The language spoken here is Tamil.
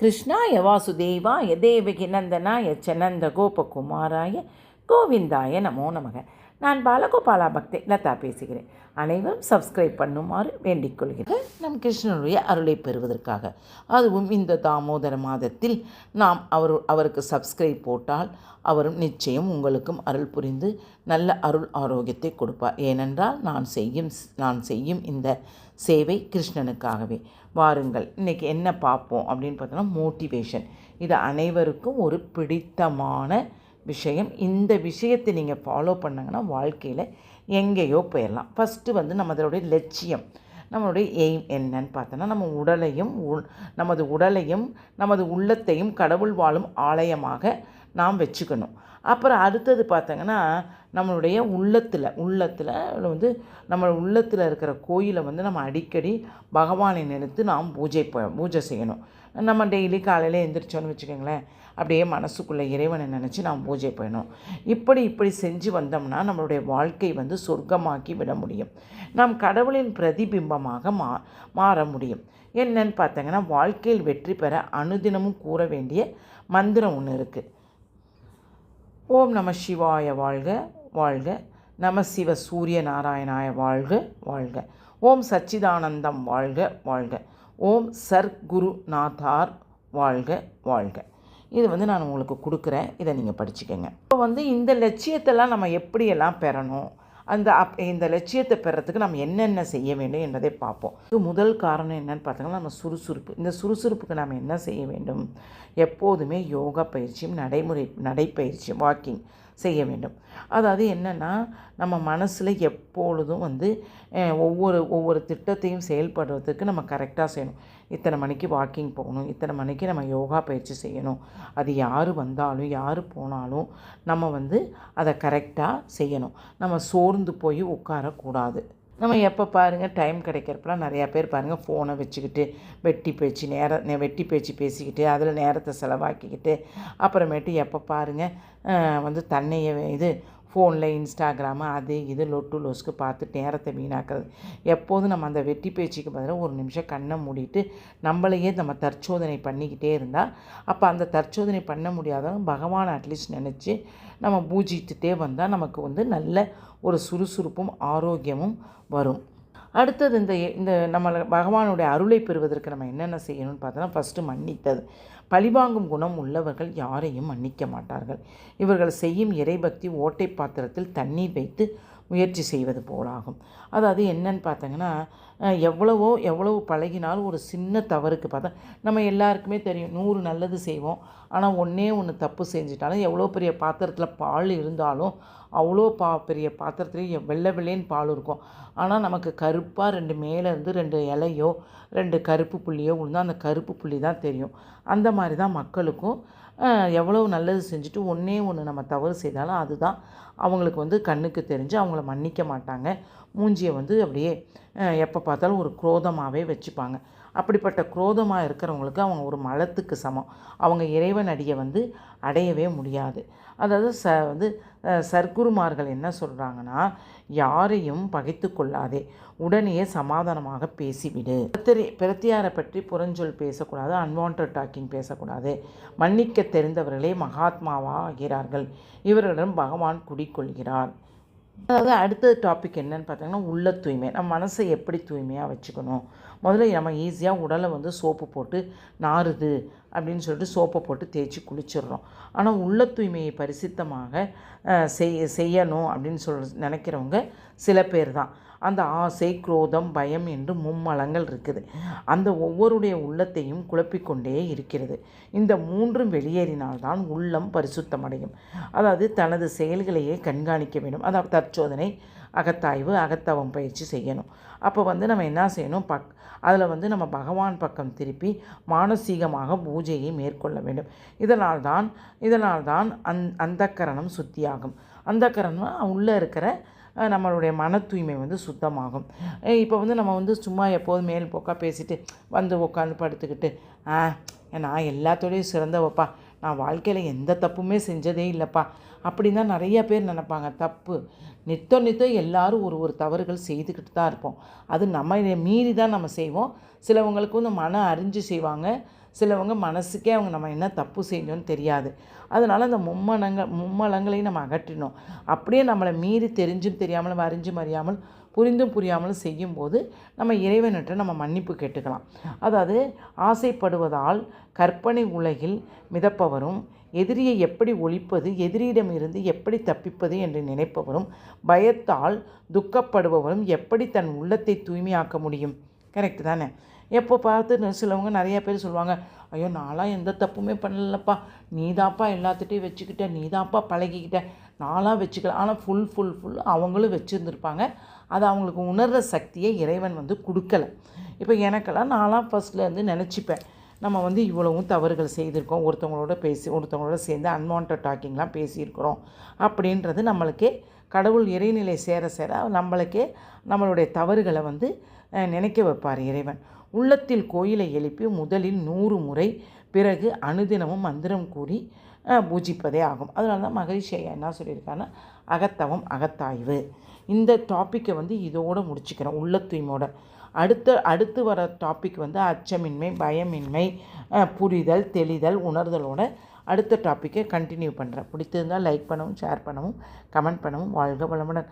கிருஷ்ணாய வாசுதேவாய தேவகி நந்தனாய சனந்த கோபகுமாராய கோவிந்தாய நமோ நமக. நான் பாலகோபாலா பக்தி லதா பேசுகிறேன். அனைவரும் சப்ஸ்கிரைப் பண்ணுமாறு வேண்டிக் கொள்கிறேன் நம் கிருஷ்ணனுடைய அருளை பெறுவதற்காக அதுவும் இந்த தாமோதர மாதத்தில் நாம் அவர் அவருக்கு சப்ஸ்கிரைப் போட்டால் அவரும் நிச்சயம் உங்களுக்கும் அருள் புரிந்து நல்ல அருள் ஆரோக்கியத்தை கொடுப்பார். ஏனென்றால் நான் செய்யும் நான் செய்யும் இந்த சேவை கிருஷ்ணனுக்காகவே. வாருங்கள் இன்றைக்கி என்ன பார்ப்போம் அப்படின்னு பார்த்தோன்னா மோட்டிவேஷன் இது அனைவருக்கும் ஒரு பிடித்தமான விஷயம். இந்த விஷயத்தை நீங்கள் ஃபாலோ பண்ணாங்கன்னா வாழ்க்கையில் எங்கேயோ போயிடலாம் ஃபஸ்ட்டு வந்து நம்ம அதனுடைய லட்சியம் நம்மளுடைய எய்ம் என்னன்னு பார்த்தோன்னா நம்ம உடலையும் உள் நமது உடலையும் நமது உள்ளத்தையும் கடவுள் வாழும் ஆலயமாக நாம் வச்சுக்கணும். அப்புறம் அடுத்தது பார்த்தங்கன்னா நம்மளுடைய உள்ளத்தில் உள்ளத்தில் வந்து நம்ம உள்ளத்தில் இருக்கிற கோயிலை வந்து நம்ம அடிக்கடி பகவானை நினைத்து நாம் பூஜை ப பூஜை செய்யணும். நம்ம டெய்லி காலையில் எழுந்திரிச்சோன்னு வச்சுக்கோங்களேன். அப்படியே மனசுக்குள்ளே இறைவனை நினச்சி நாம் பூஜை பண்ணணும். இப்படி இப்படி செஞ்சு வந்தோம்னா நம்மளுடைய வாழ்க்கை வந்து சொர்க்கமாக்கி விட முடியும். நாம் கடவுளின் பிரதிபிம்பமாக மா மாற முடியும். என்னன்னு பார்த்தீங்கன்னா வாழ்க்கையில் வெற்றி பெற அனுதினமும் கூற வேண்டிய மந்திரம் ஒன்று இருக்குது ஓம் நம சிவாய வாழ்க வாழ்க. நம சிவ சூரிய நாராயணாய வாழ்க வாழ்க. ஓம் சச்சிதானந்தம் வாழ்க வாழ்க. ஓம் சர்க்குரு நாதார் வாழ்க வாழ்க. இது வந்து நான் உங்களுக்கு கொடுக்குறேன். இதை நீங்கள் படிச்சுக்கோங்க. இப்போ வந்து இந்த லட்சியத்தெல்லாம் நம்ம எப்படியெல்லாம் பெறணும்? அந்த அப் இந்த லட்சியத்தை பெறத்துக்கு நம்ம என்னென்ன செய்ய வேண்டும் என்பதை பார்ப்போம். இது முதல் காரணம் என்னன்னு பார்த்தோம்னா நம்ம சுறுசுறுப்பு. இந்த சுறுசுறுப்புக்கு நாம் என்ன செய்ய வேண்டும்? எப்போதுமே யோகா பயிற்சியும் நடைமுறை நடைப்பயிற்சியும் வாக்கிங் செய்ய வேண்டும். அதாவது என்னென்னா நம்ம மனசில் எப்பொழுதும் வந்து ஒவ்வொரு ஒவ்வொரு திட்டத்தையும் செயல்படுறதுக்கு நம்ம கரெக்டாக செய்யணும். இத்தனை மணிக்கு வாக்கிங் போகணும் இத்தனை மணிக்கு நம்ம யோகா பயிற்சி செய்யணும். அது யார் வந்தாலும் யார் போனாலும் நம்ம வந்து அதை கரெக்டாக செய்யணும். நம்ம சோர்ந்து போய் உட்காரக்கூடாது. நம்ம எப்போ பாருங்கள் டைம் கிடைக்கிறப்பெல்லாம் நிறையா பேர் பாருங்கள் ஃபோனை வச்சுக்கிட்டு வெட்டி பேச்சு நேர வெட்டி பேச்சு பேசிக்கிட்டு அதில் நேரத்தை செலவாக்கிக்கிட்டு அப்புறமேட்டு எப்போ பாருங்கள் வந்து தன்னையை இது ஃபோனில் இன்ஸ்டாகிராமு அது இது லொட்டு லொஸ்க்கு பார்த்து நேரத்தை வீணாக்கிறது. எப்போதும் நம்ம அந்த வெட்டி பேச்சுக்கு பதிலாக ஒரு நிமிஷம் கண்ணை மூடிட்டு நம்மளையே நம்ம தற்சோதனை பண்ணிக்கிட்டே இருந்தால் அப்போ அந்த தற்சோதனை பண்ண முடியாதவங்க பகவான் அட்லீஸ்ட் நினச்சி நம்ம பூஜித்துட்டே வந்தால் நமக்கு வந்து நல்ல ஒரு சுறுசுறுப்பும் ஆரோக்கியமும் வரும். அடுத்தது இந்த இந்த நம்ம பகவானுடைய அருளை பெறுவதற்கு நம்ம என்னென்ன செய்யணும்னு பார்த்தோன்னா ஃபஸ்ட்டு மன்னித்தது. பழிவாங்கும் குணம் உள்ளவர்கள் யாரையும் மன்னிக்க மாட்டார்கள். இவர்கள் செய்யும் இறைபக்தி ஓட்டை பாத்திரத்தில் தண்ணீர் வைத்து முயற்சி செய்வது போலாகும். அதாவது என்னன்னு பார்த்தீங்கன்னா எவ்வளவோ எவ்வளவு பழகினாலும் ஒரு சின்ன தவறுக்கு பார்த்தா நம்ம எல்லாருக்குமே தெரியும் நூறு நல்லது செய்வோம் ஆனால் ஒன்றே ஒன்று தப்பு செஞ்சிட்டாலும் எவ்வளோ பெரிய பாத்திரத்தில் பால் இருந்தாலும் அவ்வளோ பா பெரிய பாத்திரத்துலேயும் வெள்ளை வெள்ளைன்னு பால் இருக்கும். ஆனால் நமக்கு கருப்பாக ரெண்டு மேலே இருந்து ரெண்டு இலையோ ரெண்டு கருப்பு புள்ளியோ விழுந்தால் அந்த கருப்பு புள்ளி தான் தெரியும். அந்த மாதிரி தான் மக்களுக்கும் எவ்வளோ நல்லது செஞ்சுட்டு ஒன்றே ஒன்று நம்ம தவறு செய்தாலும் அதுதான் அவங்களுக்கு வந்து கண்ணுக்கு தெரிஞ்சு அவங்கள மன்னிக்க மாட்டாங்க. மூஞ்சியை வந்து அப்படியே எப்போ பார்த்தாலும் ஒரு குரோதமாகவே வச்சுப்பாங்க. அப்படிப்பட்ட குரோதமாக இருக்கிறவங்களுக்கு அவங்க ஒரு மலத்துக்கு சமம். அவங்க இறைவன் அடியை வந்து அடையவே முடியாது. அதாவது ச வந்து சர்க்குருமார்கள் என்ன சொல்கிறாங்கன்னா யாரையும் பகைத்து கொள்ளாதே. உடனே சமாதானமாக பேசிவிடு. பிரத்திரி பிரத்தியாரை பற்றி புறஞ்சொல் பேசக்கூடாது அன்வான்ட் டாக்கிங் பேசக்கூடாது. மன்னிக்க தெரிந்தவர்களே மகாத்மாவாக ஆகிறார்கள் இவர்களிடம் பகவான் குடிக்கொள்கிறார் அதாவது அடுத்த டாபிக் என்னன்னு பார்த்தீங்கன்னா உள்ள தூய்மை. நம்ம மனசை எப்படி தூய்மையாக வச்சுக்கணும்? முதல்ல நம்ம ஈஸியாக உடலை வந்து சோப்பு போட்டு நாறுது அப்படின்னு சொல்லிட்டு சோப்பை போட்டு தேய்ச்சி குளிச்சிடுறோம். ஆனால் உள்ள தூய்மையை பரிசுத்தமாக செய் செய்யணும் அப்படின்னு சொல் நினைக்கிறவங்க சில பேர் தான். அந்த ஆசை குரோதம் பயம் என்று மும்மலங்கள் இருக்குது. அந்த ஒவ்வொருடைய உள்ளத்தையும் குழப்பிக்கொண்டே இருக்கிறது. இந்த மூன்றும் வெளியேறினால்தான் உள்ளம் பரிசுத்தமடையும். அதாவது தனது செயல்களையே கண்காணிக்க வேண்டும். அதாவது தற்சோதனை அகத்தாய்வு அகத்தவம் பயிற்சி செய்யணும். அப்போ வந்து நம்ம என்ன செய்யணும்? பக் அதில் வந்து நம்ம பகவான் பக்கம் திருப்பி மானசீகமாக பூஜையை மேற்கொள்ள வேண்டும். இதனால் தான் இதனால் தான் அந் அந்த கரணம் சுத்தியாகும். அந்தக்கரணம் உள்ளே இருக்கிற நம்மளுடைய மன தூய்மை வந்து சுத்தமாகும். இப்போ வந்து நம்ம வந்து சும்மா எப்போதும் மேல் போக்காக பேசிட்டு வந்து உட்காந்து படுத்துக்கிட்டு ஆ நான் எல்லாத்தோடையும் சிறந்தவப்பா நான் வாழ்க்கையில் எந்த தப்புமே செஞ்சதே இல்லைப்பா. அப்படின்னு தான் நிறைய பேர் நினப்பாங்க. தப்பு. நித்தம் நித்தம் எல்லாரும் ஒரு ஒரு தவறுகள் செய்துக்கிட்டு தான் இருப்போம். அது நம்ம மீறி தான் நம்ம செய்வோம். சிலவங்களுக்கு வந்து மன அறிஞ்சு செய்வாங்க. சிலவங்க மனசுக்கே அவங்க நம்ம என்ன தப்பு செஞ்சோன்னு தெரியாது. அதனால் அந்த மும்மலங்கள் மும்மலங்களையும் நம்ம அகற்றினோம் அப்படியே நம்மளை மீறி தெரிஞ்சும் தெரியாமலும் அறிஞ்சும் அறியாமல் புரிந்தும் புரியாமலும் செய்யும்போது நம்ம இறைவன்கிட்ட நம்ம மன்னிப்பு கேட்டுக்கலாம். அதாவது ஆசைப்படுவதால் கற்பனை உலகில் மிதப்பவரும் எதிரியை எப்படி ஒழிப்பது எதிரியிடமிருந்து எப்படி தப்பிப்பது என்று நினைப்பவரும் பயத்தால் துக்கப்படுபவரும் எப்படி தன் உள்ளத்தை தூய்மையாக்க முடியும்? கரெக்டு தானே? எப்போ பார்த்து சிலவங்க நிறைய பேர் சொல்லுவாங்க ஐயோ நான்லாம் எந்த தப்புமே பண்ணலப்பா. நீதாப்பா எல்லாத்துட்டையும் வச்சுக்கிட்ட நீதாப்பா பழகிக்கிட்ட. நாளாக வச்சுக்கலாம் ஆனால் ஃபுல் ஃபுல் ஃபுல் அவங்களும் வச்சுருந்துருப்பாங்க. அது அவங்களுக்கு உணர்கிற சக்தியை இறைவன் வந்து கொடுக்கல. இப்போ எனக்கெல்லாம் நான்லாம் ஃபஸ்ட்லேருந்து நினச்சிப்பேன். நம்ம வந்து இவ்வளவும் தவறுகள் செய்திருக்கோம். ஒருத்தவங்களோட பேசி ஒருத்தவங்களோட சேர்ந்து அன்வான்ட் டாக்கிங்லாம் பேசியிருக்கிறோம். அப்படின்றது நம்மளுக்கே கடவுள் இறைநிலை சேர சேர நம்மளுக்கே நம்மளுடைய தவறுகளை வந்து நினைக்க வைப்பார் இறைவன். உள்ளத்தில் கோயிலை எழுப்பி முதலில் நூறு முறை பிறகு அனுதினமும் மந்திரம் கூறி பூஜிப்பதே ஆகும். அதனால தான் மகரிஷி ஐயா என்ன சொல்லியிருக்காருன்னா அகத்தவம் அகத்தாய்வு. இந்த டாப்பிக்கை வந்து இதோடு முடிச்சுக்கிறேன் உள்ள தூய்மோட அடுத்த அடுத்து வர டாபிக் வந்து அச்சமின்மை பயமின்மை புரிதல் தெளிதல் உணர்தலோட அடுத்த டாப்பிக்கை கண்டினியூ பண்ணுறேன் பிடித்திருந்தால் லைக் பண்ணவும் ஷேர் பண்ணவும் கமெண்ட் பண்ணவும் வாழ்க வளமுடன்.